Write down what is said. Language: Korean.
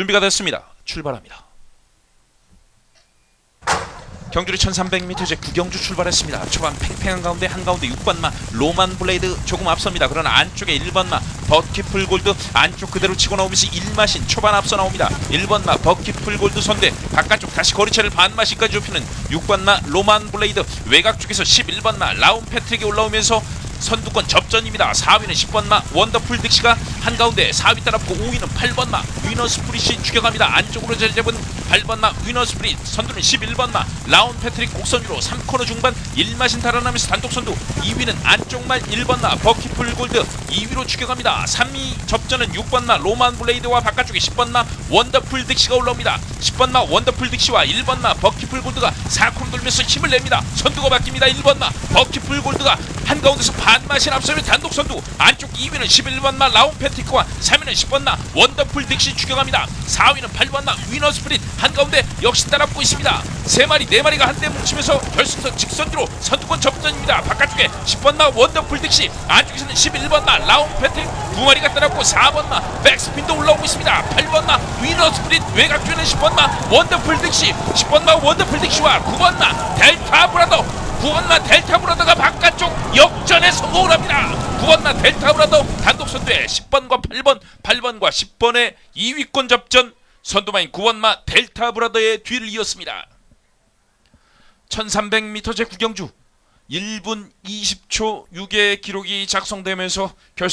준비가 됐습니다. 출발합니다. 경주리 1300m 제 구경주 출발했습니다. 초반 팽팽한 가운데 한가운데 6번마 로만 블레이드 조금 앞섭니다. 그러나 안쪽에 1번마 버키풀 골드 안쪽 그대로 치고 나오면서 1마신 초반 앞서 나옵니다. 1번마 버키풀 골드 선대 바깥쪽 다시 거리차를 반마신까지 좁히는 6번마 로만 블레이드 외곽 쪽에서 11번마 라운 패트릭이 올라오면서 선두권 접전입니다. 4위는 10번마 원더풀 딕시가 한가운데 4위 따라붙고 5위는 8번마 위너스 프릿이 추격합니다. 안쪽으로 자리 잡은 8번마 위너스 프릿 선두는 11번마 라운 패트릭 곡선으로 3코너 중반 1마신 달아나면서 단독 선두 2위는 안쪽말 1번마 버키풀 골드 2위로 추격합니다. 3위 접전은 6번마 로만 블레이드와 바깥쪽에 10번마 원더풀 딕시가 올라옵니다. 10번마 원더풀 딕시와 1번마 버키풀 골드가 4코너 돌면서 힘을 냅니다. 선두가 바뀝니다. 1번마 버키풀 골드가 한가운데서 반마신 앞서면 단독 선두 안쪽 2위는 11번마 라운 패트릭 과 3위는 10번마 원더풀 딕시 추격합니다. 4위는 8번마 위너 스프릿 한가운데 역시 따라붙고 있습니다. 세 마리 네 마리가 한데 뭉치면서 결승선 직선으로 선두권 접전입니다. 바깥쪽에 10번마 원더풀 딕시 안쪽에서는 11번마 라운 패트릭 두 마리가 따라붙고 4번마 백스핀도 올라오고 있습니다. 8번마 위너 스프릿 외곽쪽에는 10번마 원더풀 딕시 10번마 원더풀 딕시와 9번마 델타 브라더 9번마 델타 브라더가 바깥쪽 역전에 성공을 합니다. 9번마 델타 브라더 단독 선두에 10번과 8번, 8번과 10번의 2위권 접전 선두마인 9번마 델타 브라더의 뒤를 이었습니다. 1300m 제 구경주 1분 20초 6의 기록이 작성되면서 결승